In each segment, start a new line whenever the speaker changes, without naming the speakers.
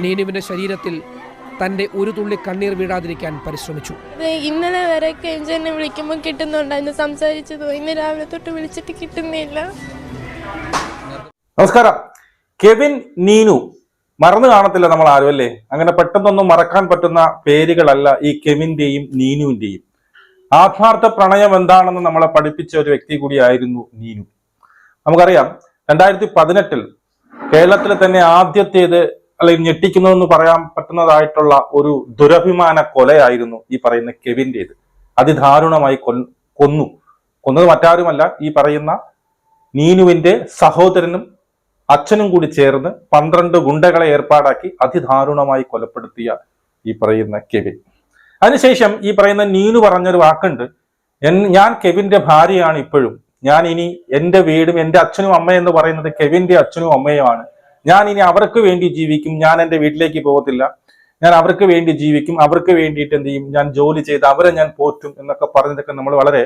നീനുവിന്റെ ശരീരത്തിൽ തന്റെ ഒരു തുള്ളി കണ്ണീർ വീഴാതിരിക്കാൻ പരിശ്രമിച്ചു.
ഇന്നലെ വരെ എന്നെ വിളിക്കുമ്പോൾ കിട്ടുന്നുണ്ടായിരുന്നു സംസാരിച്ചത്? ഇന്ന് രാവിലെ തൊട്ട് വിളിച്ചിട്ട് കിട്ടുന്നില്ല.
നമസ്കാരം. കെവിൻ നീനു മറന്നു കാണത്തില്ല നമ്മൾ ആരും അല്ലേ? അങ്ങനെ പെട്ടെന്നൊന്നും മറക്കാൻ പറ്റുന്ന പേരുകളല്ല ഈ കെവിന്റെയും നീനുവിന്റെയും. ആത്മാർത്ഥ പ്രണയം എന്താണെന്ന് നമ്മളെ പഠിപ്പിച്ച ഒരു വ്യക്തി കൂടിയായിരുന്നു നീനു. നമുക്കറിയാം രണ്ടായിരത്തി പതിനെട്ടിൽ കേരളത്തിലെ തന്നെ ആദ്യത്തേത് അല്ലെങ്കിൽ ഞെട്ടിക്കുന്നതെന്ന് പറയാൻ പറ്റുന്നതായിട്ടുള്ള ഒരു ദുരഭിമാന കൊലയായിരുന്നു ഈ പറയുന്ന കെവിന്റേത് അതിദാരുണമായി കൊന്നു. കൊന്നത് മറ്റാരുമല്ല ഈ പറയുന്ന നീനുവിന്റെ സഹോദരനും അച്ഛനും കൂടി ചേർന്ന് പന്ത്രണ്ട് ഗുണ്ടകളെ ഏർപ്പാടാക്കി അതിദാരുണമായി കൊലപ്പെടുത്തിയ ഈ പറയുന്ന കെവിൻ. അതിനുശേഷം ഈ പറയുന്ന നീനു പറഞ്ഞൊരു വാക്കുണ്ട്. ഞാൻ കെവിന്റെ ഭാര്യയാണ് ഇപ്പോഴും. ഞാൻ ഇനി എന്റെ വീടും എന്റെ അച്ഛനും അമ്മയും എന്ന് പറയുന്നത് കെവിന്റെ അച്ഛനും അമ്മയുമാണ്. ഞാൻ ഇനി അവർക്ക് വേണ്ടി ജീവിക്കും. ഞാൻ എന്റെ വീട്ടിലേക്ക് പോകത്തില്ല. ഞാൻ അവർക്ക് വേണ്ടി ജീവിക്കും. അവർക്ക് വേണ്ടിയിട്ട് എന്ത് ചെയ്യും? ഞാൻ ജോലി ചെയ്ത് അവരെ ഞാൻ പോറ്റും എന്നൊക്കെ പറഞ്ഞതൊക്കെ നമ്മൾ വളരെ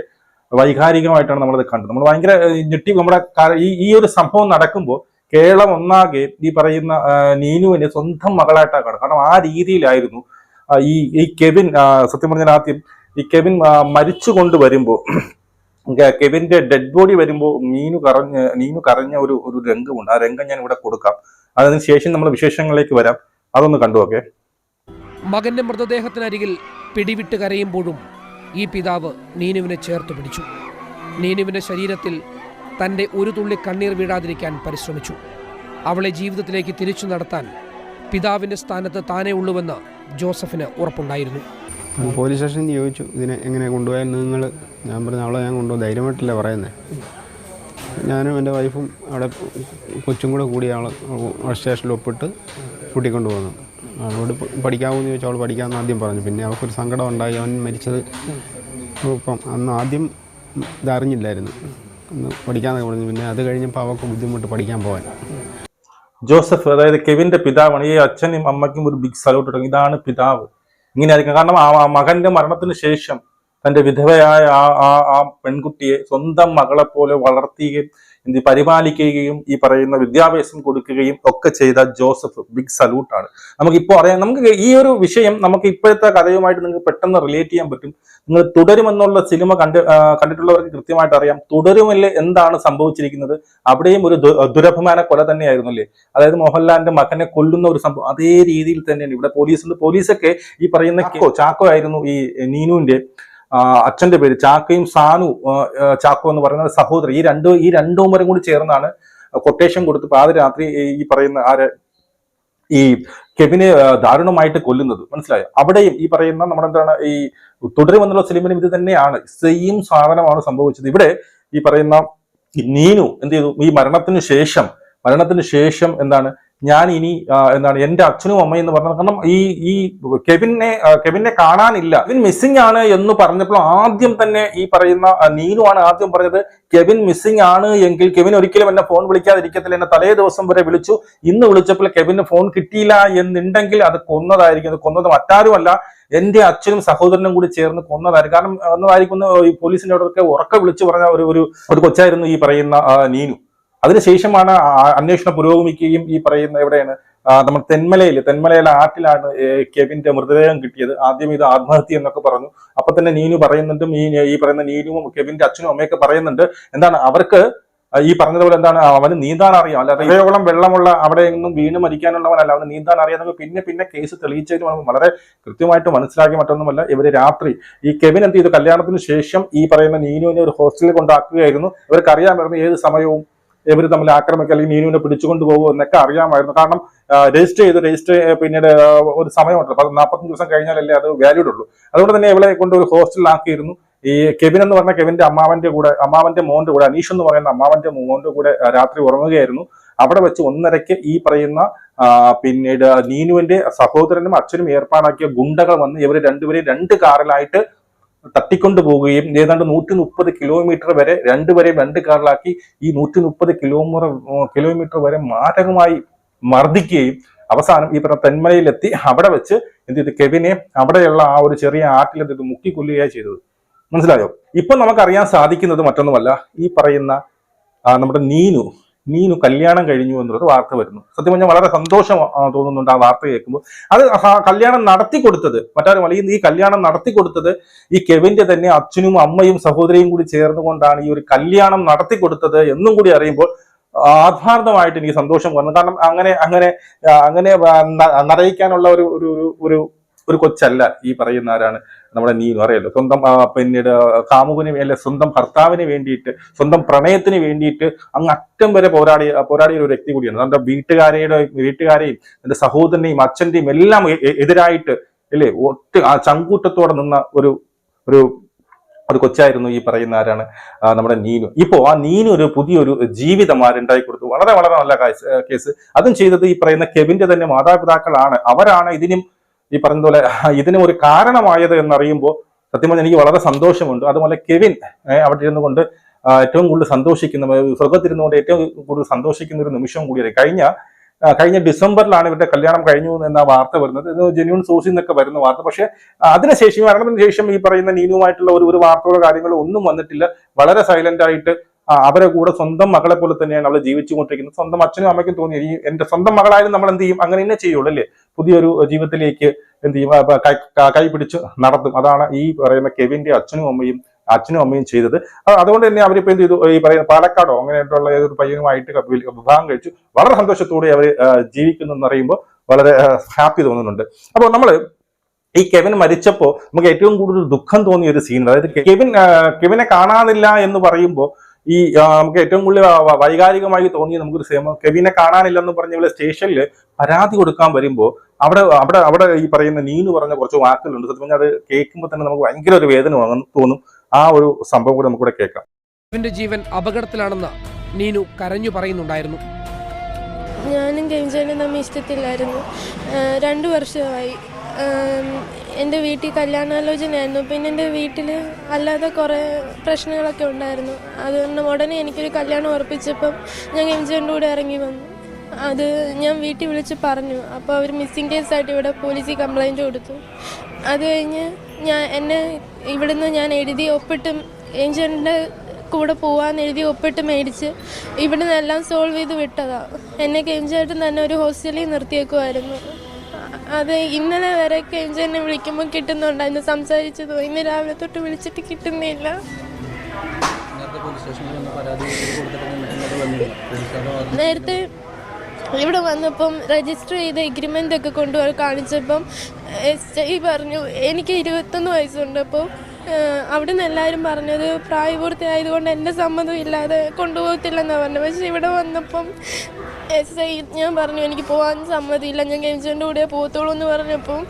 വൈകാരികമായിട്ടാണ് നമ്മളത് കണ്ടത്. നമ്മൾ ഭയങ്കര ഞെട്ടി നമ്മുടെ ഈ ഈ ഒരു സംഭവം നടക്കുമ്പോൾ കേരളം ഒന്നാകെ ഈ പറയുന്ന നീനുവിനെ സ്വന്തം മകളായിട്ടാണ് കാണും കാരണം ആ രീതിയിലായിരുന്നു ഈ ഈ കെവിൻ സത്യം പറഞ്ഞാൽ ആദ്യം ഈ കെവിൻ മരിച്ചു കൊണ്ട് വരുമ്പോൾ കെവിന്റെ ഡെഡ് ബോഡി വരുമ്പോൾ നീനു കറഞ്ഞ് നീനു കറഞ്ഞ ഒരു ഒരു രംഗമുണ്ട്. ആ രംഗം ഞാൻ ഇവിടെ കൊടുക്കാം. അതിന് ശേഷം നമ്മൾ വിശേഷങ്ങളിലേക്ക് വരാം. അതൊന്ന് കണ്ടു ഓക്കെ
മകന്റെ മൃതദേഹത്തിനരികിൽ പിടിവിട്ട് കരയുമ്പോഴും ഈ പിതാവ് നീനുവിനെ ചേർത്ത് പിടിച്ചു. നീനുവിന്റെ ശരീരത്തിൽ തന്റെ ഒരു തുള്ളി കണ്ണീർ വീഴാതിരിക്കാൻ പരിശ്രമിച്ചു. അവളെ ജീവിതത്തിലേക്ക് തിരിച്ചു നടത്താൻ പിതാവിന്റെ സ്ഥാനത്ത് താനേ ഉള്ളുവെന്ന് ജോസഫിന് ഉറപ്പുണ്ടായിരുന്നു.
പോലീസ് സ്റ്റേഷനിൽ ചോദിച്ചു ഇതിനെ എങ്ങനെ കൊണ്ടുപോയാൽ നിങ്ങൾ ഞാൻ പറഞ്ഞു അവളെ ഞാൻ കൊണ്ടുപോകും ധൈര്യമായിട്ടല്ലേ പറയുന്നത് ഞാനും എന്റെ വൈഫും അവിടെ കൊച്ചും കൂടെ കൂടി ആൾ സ്റ്റേഷനിൽ ഒപ്പിട്ട് കൂട്ടിക്കൊണ്ട് പോകുന്നു അവളോട് പഠിക്കാമെന്ന് ചോദിച്ചാൽ അവൾ പഠിക്കാമെന്ന് ആദ്യം പറഞ്ഞു. പിന്നെ അവൾക്കൊരു സങ്കടം ഉണ്ടായി അവൻ മരിച്ചത് ഇപ്പം അന്ന് ആദ്യം ഇതറിഞ്ഞില്ലായിരുന്നു ഒന്ന് പഠിക്കാമെന്നൊക്കെ പറഞ്ഞു. പിന്നെ അത് കഴിഞ്ഞപ്പോൾ അവൾക്ക് ബുദ്ധിമുട്ട് പഠിക്കാൻ പോകാൻ
ജോസഫ് അതായത് കെവിന്റെ പിതാവാണ്. ഈ അച്ഛനും അമ്മയ്ക്കും ഒരു ബിഗ് സലൂട്ട് ഇടും ഇതാണ് പിതാവ്. ഇങ്ങനെ ആയിരിക്കും കാരണം ആ മകന്റെ മരണത്തിന് ശേഷം തന്റെ വിധവയായ ആ ആ ആ പെൺകുട്ടിയെ സ്വന്തം മകളെ പോലെ വളർത്തുകയും എന്ത് പരിപാലിക്കുകയും ഈ പറയുന്ന വിദ്യാഭ്യാസം കൊടുക്കുകയും ഒക്കെ ചെയ്ത ജോസഫ് ബിഗ് സല്യൂട്ടാണ് നമുക്കിപ്പോൾ അറിയാം നമുക്ക് ഈ ഒരു വിഷയം നമുക്ക് ഇപ്പോഴത്തെ കഥയുമായിട്ട് നിങ്ങൾക്ക് പെട്ടെന്ന് റിലേറ്റ് ചെയ്യാൻ പറ്റും. നിങ്ങൾ തുടരുമെന്നുള്ള സിനിമ കണ്ട് കണ്ടിട്ടുള്ളവർക്ക് കൃത്യമായിട്ട് അറിയാം. തുടരുമല്ലേ എന്താണ് സംഭവിച്ചിരിക്കുന്നത്? അവിടെയും ഒരു ദുരഭിമാന കൊല തന്നെയായിരുന്നു അല്ലേ അതായത് മോഹൻലാലിന്റെ മകനെ കൊല്ലുന്ന ഒരു സംഭവം അതേ രീതിയിൽ തന്നെയാണ്. ഇവിടെ പോലീസുണ്ട്. പോലീസൊക്കെ ഈ പറയുന്ന ചാക്കോ. ആയിരുന്നു ഈ നീനുവിന്റെ അച്ഛന്റെ പേര് ചാക്കയും സാനു ചാക്കോ എന്ന് പറയുന്ന സഹോദരൻ. ഈ രണ്ടു ഈ രണ്ടുമരും കൂടി ചേർന്നാണ് കൊട്ടേഷൻ കൊടുത്ത് പാതിരാത്രി ഈ- പറയുന്ന ആര് ഈ കെവിനെ ദാരുണമായിട്ട് കൊല്ലുന്നത്. മനസ്സിലായോ? അവിടെയും ഈ പറയുന്ന നമ്മുടെ എന്താണ് ഈ തുടരുമെന്നുള്ള സിനിമയിലും ഇത് തന്നെയാണ്. സെയിം സാധനമാണ് സംഭവിച്ചത്. ഇവിടെ ഈ പറയുന്ന നീനു എന്ത് ചെയ്തു? ഈ മരണത്തിന് ശേഷം മരണത്തിന് ശേഷം എന്താണ് ഞാൻ ഇനി എന്താണ് എന്റെ അച്ഛനും അമ്മയും എന്ന് പറഞ്ഞത് കാരണം ഈ ഈ കെവിനെ കെവിനെ കാണാനില്ല. കെവിൻ മിസ്സിംഗ് ആണ് എന്ന് പറഞ്ഞപ്പോൾ ആദ്യം തന്നെ ഈ പറയുന്ന നീനുവാണ് ആദ്യം പറഞ്ഞത് കെവിൻ മിസ്സിംഗ് ആണ് എങ്കിൽ കെവിൻ ഒരിക്കലും എന്നെ ഫോൺ വിളിക്കാതിരിക്കത്തില്ല. എന്നെ തലേ ദിവസം വരെ വിളിച്ചു. ഇന്ന് വിളിച്ചപ്പോൾ കെവിന് ഫോൺ കിട്ടിയില്ല എന്നുണ്ടെങ്കിൽ അത് കൊന്നതായിരിക്കും. അത് കൊന്നത് മറ്റാരുമല്ല. എന്റെ അച്ഛനും സഹോദരനും കൂടി ചേർന്ന് കൊന്നതായിരിക്കും. കാരണം എന്നതായിരിക്കും പോലീസിന്റെ അവിടെയൊക്കെ ഉറക്കെ വിളിച്ചു പറഞ്ഞ ഒരു ഒരു കൊച്ചായിരുന്നു ഈ പറയുന്ന നീനു. അതിനുശേഷമാണ് അന്വേഷണം പുരോഗമിക്കുകയും ഈ പറയുന്ന എവിടെയാണ് നമ്മൾ തെന്മലയിൽ തെന്മലയിലെ ആറ്റിലാണ് കെവിന്റെ മൃതദേഹം കിട്ടിയത്. ആദ്യം ഇത് ആത്മഹത്യ എന്നൊക്കെ പറഞ്ഞു. അപ്പൊ തന്നെ നീനു പറയുന്നുണ്ട് ഈ ഈ പറയുന്ന നീനുവും കെവിന്റെ അച്ഛനും അമ്മയൊക്കെ പറയുന്നുണ്ട്. എന്താണ് അവർക്ക് ഈ പറഞ്ഞതുപോലെ എന്താണ് അവന് നീന്താൻ അറിയാം അല്ലാതെ ഇതേയോളം വെള്ളമുള്ള അവിടെ നിന്നും വീണ് മരിക്കാനുള്ളവനല്ല. അവന് നീന്താൻ അറിയാതെ പിന്നെ പിന്നെ കേസ് തെളിയിച്ചതിന് വളരെ കൃത്യമായിട്ട് മനസ്സിലാക്കി മറ്റൊന്നുമല്ല. ഇവർ രാത്രി ഈ കെവിൻ എന്ത് ചെയ്തു? കല്യാണത്തിന് ശേഷം ഈ പറയുന്ന നീനുവിനെ ഒരു ഹോസ്റ്റലിൽ കൊണ്ടാക്കുകയായിരുന്നു. ഇവർക്ക് അറിയാമായിരുന്നു ഏത് സമയവും ഇവർ തമ്മിൽ ആക്രമിക്കുക അല്ലെങ്കിൽ നീനുവിനെ പിടിച്ചുകൊണ്ട് പോകുമോ എന്നൊക്കെ അറിയാമായിരുന്നു. കാരണം രജിസ്റ്റർ ചെയ്ത് രജിസ്റ്റർ പിന്നീട് ഒരു സമയമുണ്ടല്ലോ. പത്ത് നാൽപ്പത്തഞ്ച് ദിവസം കഴിഞ്ഞാലല്ലേ അത് വാല്യൂഡ് ഉള്ളൂ. അതുകൊണ്ട് തന്നെ ഇവളെ കൊണ്ട് ഒരു ഹോസ്റ്റലിലാക്കിയിരുന്നു. ഈ കെവിൻ എന്ന് പറഞ്ഞ കെവിന്റെ അമ്മാവന്റെ കൂടെ അമ്മാവന്റെ മോന്റെ കൂടെ അനീഷ് എന്ന് പറയുന്ന അമ്മാവന്റെ മോന്റെ കൂടെ രാത്രി ഉറങ്ങുകയായിരുന്നു. അവിടെ വെച്ച് ഒന്നരയ്ക്ക് ഈ പറയുന്ന പിന്നീട് നീനുവിന്റെ സഹോദരനും അച്ഛനും ഏർപ്പാടാക്കിയ ഗുണ്ടകൾ വന്ന് ഇവർ രണ്ടുപേരെയും രണ്ട് കാറിലായിട്ട് തട്ടിക്കൊണ്ടു പോവുകയും ഏതാണ്ട് നൂറ്റി മുപ്പത് കിലോമീറ്റർ വരെ രണ്ടുപേരെയും രണ്ട് കാറിലാക്കി ഈ നൂറ്റി മുപ്പത് കിലോമീറ്റർ കിലോമീറ്റർ വരെ മാരകമായി മർദ്ദിക്കുകയും അവസാനം ഈ പറഞ്ഞ തെന്മലയിലെത്തി അവിടെ വെച്ച് എന്ത് ചെയ്തു? കെവിനെ അവിടെയുള്ള ആ ഒരു ചെറിയ ആറ്റിൽ എന്ത് ചെയ്തു? മുക്കിക്കൊല്ലുകയാണ് ചെയ്തത്. മനസ്സിലായോ? ഇപ്പൊ നമുക്കറിയാൻ സാധിക്കുന്നത് മറ്റൊന്നുമല്ല. ഈ പറയുന്ന നമ്മുടെ നീനു നീനു കല്യാണം കഴിഞ്ഞു എന്നുള്ളൊരു വാർത്ത വരുന്നു. സത്യം പറഞ്ഞാൽ വളരെ സന്തോഷം തോന്നുന്നുണ്ട് ആ വാർത്ത കേൾക്കുമ്പോൾ. അത് കല്യാണം നടത്തി കൊടുത്തത് മറ്റാരും അല്ലെങ്കിൽ ഈ കല്യാണം നടത്തി കൊടുത്തത് ഈ കെവിന്റെ തന്നെ അച്ഛനും അമ്മയും സഹോദരിയും കൂടി ചേർന്നുകൊണ്ടാണ് ഈ ഒരു കല്യാണം നടത്തി കൊടുത്തത് എന്നും കൂടി അറിയുമ്പോൾ ആത്മാർത്ഥമായിട്ട് എനിക്ക് സന്തോഷം വന്നു. കാരണം അങ്ങനെ അങ്ങനെ അങ്ങനെ നിറയിക്കാനുള്ള ഒരു- ഒരു ഒരു കൊച്ചല്ല ഈ പറയുന്ന ആരാണ് നമ്മുടെ നീനു അറിയാലോ. സ്വന്തം പിന്നീട് കാമുകന് അല്ലെ സ്വന്തം ഭർത്താവിന് വേണ്ടിയിട്ട് സ്വന്തം പ്രണയത്തിന് വേണ്ടിയിട്ട് അങ്ങ് അറ്റം വരെ പോരാടി പോരാടിയ ഒരു വ്യക്തി കൂടിയാണ്. തന്റെ വീട്ടുകാരെയുടെ വീട്ടുകാരെയും തന്റെ സഹോദരനെയും അച്ഛന്റെയും എല്ലാം എതിരായിട്ട് അല്ലേ ഒറ്റ ആ ചങ്കൂറ്റത്തോടെ നിന്ന ഒരു ഒരു ഒരു കൊച്ചായിരുന്നു ഈ പറയുന്ന ആരാണ് നമ്മുടെ നീനു. ഇപ്പോ ആ നീനു ഒരു പുതിയൊരു ജീവിതം ആരുണ്ടായി കൊടുത്തു. വളരെ വളരെ നല്ല കേസ്. അതും ചെയ്തത് ഈ പറയുന്ന കെവിന്റെ തന്നെ മാതാപിതാക്കളാണ്. അവരാണ് ഇതിനും ഈ പറഞ്ഞ പോലെ ഇതിനും ഒരു കാരണമായത് എന്നറിയുമ്പോൾ സത്യം പറഞ്ഞാൽ എനിക്ക് വളരെ സന്തോഷമുണ്ട്. അതുപോലെ കെവിൻ അവിടെ ഇരുന്നു കൊണ്ട് ഏറ്റവും കൂടുതൽ സന്തോഷിക്കുന്ന സ്വർഗത്തിരുന്നുകൊണ്ട് ഏറ്റവും കൂടുതൽ സന്തോഷിക്കുന്ന ഒരു നിമിഷം കൂടിയത് കഴിഞ്ഞ കഴിഞ്ഞ ഡിസംബറിലാണ് ഇവരുടെ കല്യാണം കഴിഞ്ഞു എന്ന വാർത്ത വരുന്നത്. ഇത് ജെന്യൂൺ സോഴ്സിൽ നിന്നൊക്കെ വരുന്ന വാർത്ത. പക്ഷേ അതിനുശേഷം മരണത്തിന് ശേഷം ഈ പറയുന്ന നീനുമായിട്ടുള്ള ഒരു ഒരു വാർത്തകളോ കാര്യങ്ങളോ ഒന്നും വന്നിട്ടില്ല. വളരെ സൈലന്റ് ആയിട്ട് അവരെ കൂടെ സ്വന്തം മകളെ പോലെ തന്നെയാണ് അവൾ ജീവിച്ചുകൊണ്ടിരിക്കുന്നത്. സ്വന്തം അച്ഛനും അമ്മയ്ക്കും തോന്നി ഈ എന്റെ സ്വന്തം മകളായാലും നമ്മൾ എന്ത് ചെയ്യും? അങ്ങനെ തന്നെ ചെയ്യുള്ളൂ അല്ലേ? പുതിയൊരു ജീവിതത്തിലേക്ക് എന്ത് ചെയ്യും? കൈ പിടിച്ച് നടത്തും. അതാണ് ഈ പറയുന്ന കെവിന്റെ അച്ഛനും അമ്മയും അച്ഛനും അമ്മയും ചെയ്തത്. അതുകൊണ്ട് തന്നെ അവരിപ്പോ എന്ത് ചെയ്തു? ഈ പറയുന്ന പാലക്കാടോ അങ്ങനെയായിട്ടുള്ള ഏതൊരു പയ്യനുമായിട്ട് വിവാഹം കഴിച്ചു. വളരെ സന്തോഷത്തോടെ അവർ ജീവിക്കുന്നു എന്ന് എന്നറിയുമ്പോൾ വളരെ ഹാപ്പി തോന്നുന്നുണ്ട്. അപ്പോൾ നമ്മൾ ഈ കെവിൻ മരിച്ചപ്പോൾ നമുക്ക് ഏറ്റവും കൂടുതൽ ദുഃഖം തോന്നിയ ഒരു സീൻ അതായത് കെവിൻ കെവിനെ കാണാനില്ല എന്ന് പറയുമ്പോൾ ഈ നമുക്ക് ഏറ്റവും കൂടുതൽ വൈകാരികമായി തോന്നിയത് നമുക്കൊരു സേമ കെവിനെ കാണാനില്ലെന്ന് പറഞ്ഞ ഇവിടെ സ്റ്റേഷനിൽ പരാതി കൊടുക്കാൻ വരുമ്പോൾ അവിടെ അവിടെ അവിടെ ഈ പറയുന്ന നീനു പറഞ്ഞ കുറച്ച് വാക്കുകളുണ്ട്. സത്യം പറഞ്ഞാൽ അത് കേൾക്കുമ്പോൾ തന്നെ നമുക്ക് ഭയങ്കര ഒരു വേദന തോന്നും. ആ ഒരു സംഭവം കൂടെ നമുക്കിവിടെ കേൾക്കാം.
കെവിന്റെ ജീവൻ അപകടത്തിലാണെന്ന് നീനു കരഞ്ഞു പറയുന്നുണ്ടായിരുന്നു.
ഞാനും കെവിൻ ചേട്ടനും തമ്മിൽ ഇഷ്ടത്തില്ലായിരുന്നു. രണ്ടു വർഷമായി. എന്റെ വീട്ടിൽ കല്യാണാലോചനയായിരുന്നു. പിന്നെ എന്റെ വീട്ടിൽ അല്ലാതെ കുറേ പ്രശ്നങ്ങളൊക്കെ ഉണ്ടായിരുന്നു. അതുകൊണ്ട് ഉടനെ എനിക്കൊരു കല്യാണം ഉറപ്പിച്ചപ്പം ഞാൻ കെഞ്ചന്റെ കൂടെ ഇറങ്ങി വന്നു. അത് ഞാൻ വീട്ടിൽ വിളിച്ച് പറഞ്ഞു. അപ്പോൾ അവർ മിസ്സിംഗ് കേസായിട്ട് ഇവിടെ പോലീസിൽ കംപ്ലൈന്റ് കൊടുത്തു. അത് കഴിഞ്ഞ് ഞാൻ എന്നെ ഇവിടുന്ന് ഞാൻ എഴുതി ഒപ്പിട്ടും ഏഞ്ചലിന്റെ കൂടെ പോവാന്ന് എഴുതി ഒപ്പിട്ട് മേടിച്ച് ഇവിടുന്ന് എല്ലാം സോൾവ് ചെയ്ത് വിട്ടതാണ് എന്നെ കെഞ്ചായിട്ടും തന്നെ ഒരു ഹോസ്റ്റലിൽ നിർത്തിയേക്കുമായിരുന്നു അത് ഇന്നലെ വരെ എന്നെ വിളിക്കുമ്പോൾ കിട്ടുന്നുണ്ടായിരുന്നു സംസാരിച്ചത് ഇന്ന് രാവിലെ തൊട്ട് വിളിച്ചിട്ട് കിട്ടുന്നില്ല. നേരത്തെ ഇവിടെ വന്നപ്പം രജിസ്റ്റർ ചെയ്ത എഗ്രിമെന്റ് ഒക്കെ കൊണ്ടുപോയി കാണിച്ചപ്പം എസ് ഐ പറഞ്ഞു എനിക്ക് ഇരുപത്തൊന്ന് വയസ്സുണ്ട്. അപ്പോൾ അവിടെ നിന്ന് എല്ലാവരും പറഞ്ഞത് പ്രായപൂർത്തിയായതുകൊണ്ട് എന്റെ സമ്മതം ഇല്ലാതെ കൊണ്ടുപോകത്തില്ലെന്നാണ് പറഞ്ഞത്. പക്ഷേ ഇവിടെ വന്നപ്പം എസ് ഐ ഞാൻ പറഞ്ഞു എനിക്ക് പോകാൻ സമ്മതിയില്ല. ഞാൻ കെഞ്ചന്റെ കൂടെ പോകത്തുള്ളൂ എന്ന് പറഞ്ഞപ്പം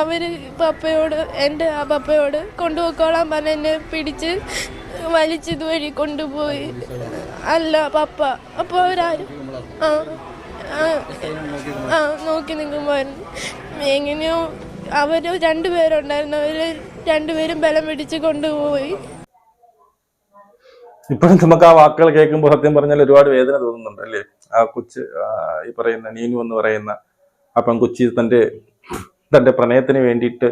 അവർ പപ്പയോട് എന്റെ ആ പപ്പയോട് കൊണ്ടുപോയിക്കോളാൻ പറഞ്ഞ് എന്നെ പിടിച്ച് വലിച്ചത് വഴി കൊണ്ടുപോയി. അല്ല പപ്പ. അപ്പോൾ അവരാരും ആ, ആ നോക്കി നിൽക്കുമ്പോൾ എങ്ങനെയോ അവർ രണ്ടുപേരുണ്ടായിരുന്നു. അവർ രണ്ടുപേരും ബലം പിടിച്ച് കൊണ്ടുപോയി.
ഇപ്പോഴും നമുക്ക് ആ വാക്കുകൾ കേൾക്കുമ്പോൾ സത്യം പറഞ്ഞാൽ ഒരുപാട് വേദന തോന്നുന്നുണ്ട് അല്ലേ? ആ കൊച്ച് ഈ പറയുന്ന നീനു എന്ന് പറയുന്ന അപ്പം പെൺകൊച്ചി തന്റെ തന്റെ പ്രണയത്തിന് വേണ്ടിയിട്ട്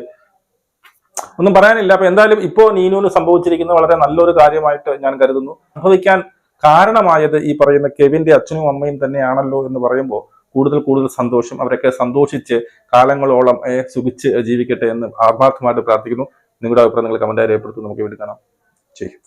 ഒന്നും പറയാനില്ല. അപ്പൊ എന്തായാലും ഇപ്പോ നീനുവിന് സംഭവിച്ചിരിക്കുന്ന വളരെ നല്ലൊരു കാര്യമായിട്ട് ഞാൻ കരുതുന്നു. സംഭവിക്കാൻ കാരണമായത് ഈ പറയുന്ന കെവിന്റെ അച്ഛനും അമ്മയും തന്നെയാണല്ലോ എന്ന് പറയുമ്പോൾ കൂടുതൽ കൂടുതൽ സന്തോഷം അവരൊക്കെ സന്തോഷിച്ച് കാലങ്ങളോളം സുഖിച്ച് ജീവിക്കട്ടെ എന്ന് ആത്മാർത്ഥമായിട്ട് പ്രാർത്ഥിക്കുന്നു. നിങ്ങളുടെ അഭിപ്രായം നിങ്ങൾ കമന്റായി രേഖപ്പെടുത്തും നമുക്ക് വേണ്ടി കാണാം. ചെയ്യും